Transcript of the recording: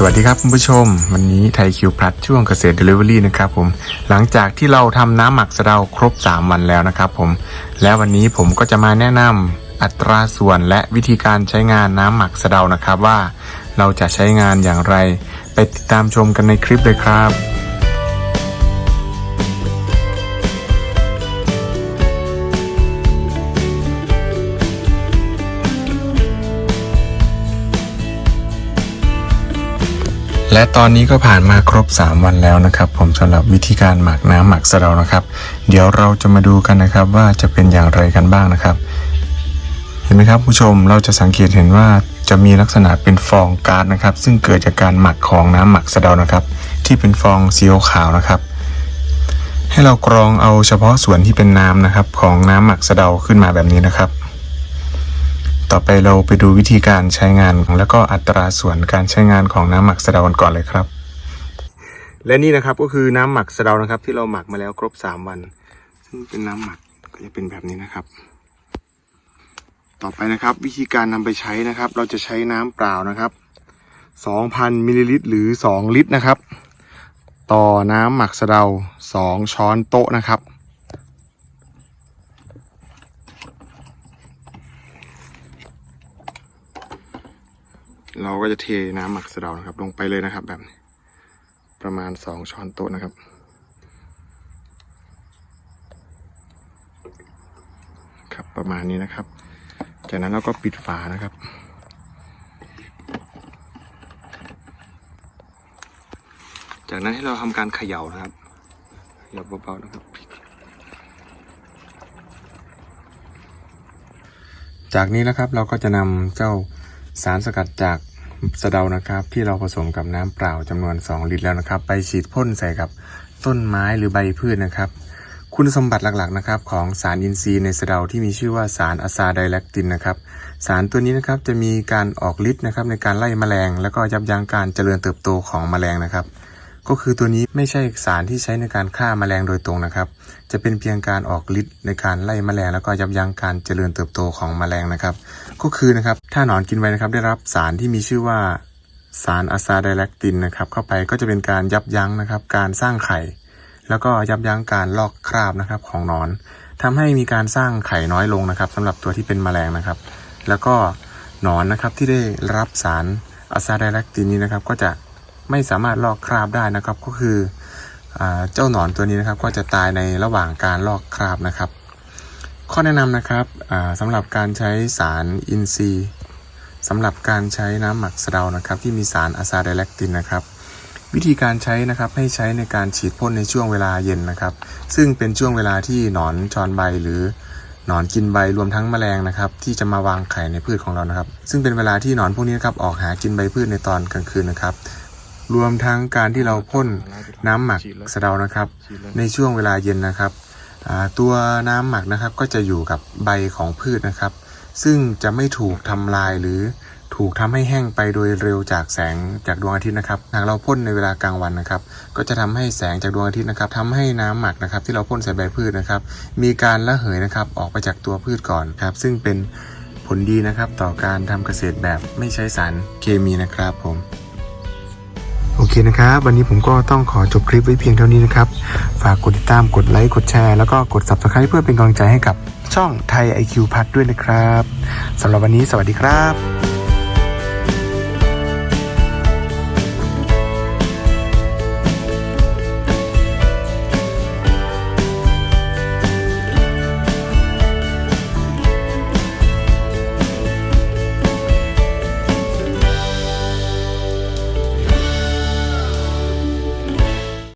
สวัสดีครับคุณผู้ชม วันนี้ไทยคิวพลัสช่วงเกษตรเดลิเวอรี่นะครับผมหลังจากที่เราทำน้ำหมักสะเดาครบ 3 วันแล้วนะครับผมและวันนี้ผมก็จะมาแนะนำอัตราส่วนและวิธีการใช้งานน้ำหมักสะเดานะครับว่า เราจะใช้งานอย่างไร ไปติดตามชมกันในคลิปเลยครับ และตอนนี้ก็ผ่านมาครบ 3 วันแล้วนะครับ ผมสำหรับวิธีการหมักน้ำหมักสะเดานะครับ เดี๋ยวเราจะมาดูกันนะครับว่าจะเป็นอย่างไรกันบ้างนะครับ เห็นไหมครับผู้ชมเราจะสังเกตเห็นว่าจะมีลักษณะเป็นฟองก๊าซนะครับ ซึ่งเกิดจากการหมักของน้ำหมักสะเดานะครับ ที่เป็นฟองสีขาวนะครับ ให้เรากรองเอาเฉพาะส่วนที่เป็นน้ำนะครับ ของน้ำหมักสะเดาขึ้นมาแบบนี้นะครับ ต่อไปเราไปดูวิธีการใช้งานแล้วก็อัตราส่วนการใช้งานของน้ำหมักสะเดากันก่อนเลยครับ และนี่นะครับก็คือน้ำหมักสะเดานะครับ ที่เราหมักมาแล้วครบ 3 วัน ซึ่งเป็นน้ำหมักก็จะเป็นแบบนี้นะครับ ต่อไปนะครับ วิธีการนำไปใช้นะครับ เราจะใช้น้ำเปล่านะครับ 2,000มิลลิลิตรหรือ 2 ลิตรนะครับ ต่อน้ำหมักสะเดา 2 ช้อนโต๊ะนะครับ เราก็จะเทน้ำหมักสะเดานะครับ ลงไปเลยนะครับ แบบประมาณสองช้อนโต๊ะนะครับ ครับประมาณนี้นะครับ จากนั้นเราก็ปิดฝานะครับ จากนั้นให้เราทำการเขย่านะครับเขย่าเบาๆนะครับจากนี้นะครับเราก็จะนำเจ้าสารสกัดจาก สะเดานะครับ ที่เราผสมกับน้ำเปล่าจำนวน 2 ลิตรแล้วนะครับ ไปฉีดพ่นใส่กับต้นไม้หรือใบพืชนะครับ คุณสมบัติหลักๆนะครับของสารอินทรีย์ในสะเดาที่มีชื่อว่าสารอะซาไดแลคตินนะครับ สารตัวนี้นะครับจะมีการออกฤทธิ์นะครับในการไล่แมลง แล้วก็ยับยั้งการเจริญเติบโตของแมลงนะครับ ก็คือตัวนี้ไม่ใช่สารที่ใช้ในการฆ่าแมลงโดยตรงนะครับ จะเป็นเพียงการออกฤทธิ์ในการไล่แมลงแล้วก็ยับยั้งการเจริญเติบโตของแมลงนะครับ ก็คือนะครับถ้าหนอนกินไปนะครับได้รับสารที่มีชื่อว่าสารอะซาไดแลคตินนะครับเข้าไปก็จะเป็นการยับยั้งนะครับ การสร้างไข่ แล้วก็ยับยั้งการลอกคราบนะครับของหนอนทำให้มีการสร้างไข่น้อยลงนะครับสำหรับตัวที่เป็นแมลงนะครับ แล้วก็หนอนนะครับที่ได้รับสารอะซาไดแลคตินนี้นะครับก็จะ ไม่สามารถลอกคราบได้นะครับ ก็คืออเจ้าหนอนตัวนี้นะครับก็จะตายในระหว่างการลอกคราบนะครับ ข้อแนะนำนะครับอ่าสำหรับการใช้สารอินทรีย์สำหรับการใช้น้ำหมักสะเดานะครับ ที่มีสารอะซาไดแลคตินนะครับ วิธีการใช้นะครับให้ใช้ในการฉีดพ่นในช่วงเวลาเย็นนะครับ ซึ่งเป็นช่วงเวลาที่หนอนชอนใบหรือหนอนกินใบรวมทั้งแมลงนะครับ ที่จะมาวางไข่ในพืชของเรานะครับ ซึ่งเป็นเวลาที่หนอนพวกนี้นครับออกหากินใบพืชในตอนกลางคืนนะครับ รวมทั้งการที่เราพ่นน้ำหมักสะเดานะครับ ในช่วงเวลาเย็นนะครับตัวน้ำหมักนะครับก็จะอยู่กับใบของพืชนะครับ ซึ่งจะไม่ถูกทำลายหรือถูกทำให้แห้งไปโดยเร็วจากแสงจากดวงอาทิตย์นะครับหากเราพ่นในเวลากลางวันนะครับ ก็จะทำให้แสงจากดวงอาทิตย์นะครับทำให้น้ำหมักนะครับ ที่เราพ่นใส่ใบพืชนะครับ มีการระเหยนะครับออกไปจากตัวพืชก่อนครับ ซึ่งเป็นผลดีนะครับต่อการทำเกษตรแบบไม่ใช้สารเคมีนะครับผม นะครับ วันนี้ผมก็ต้องขอจบคลิปไว้เพียงเท่านี้นะครับ ฝากกดติดตามกดไลค์กดแชร์แล้วก็กด subscribe เพื่อเป็นกำลังใจให้กับช่องไทย IQ พัดด้วยนะครับสำหรับวันนี้สวัสดีครับ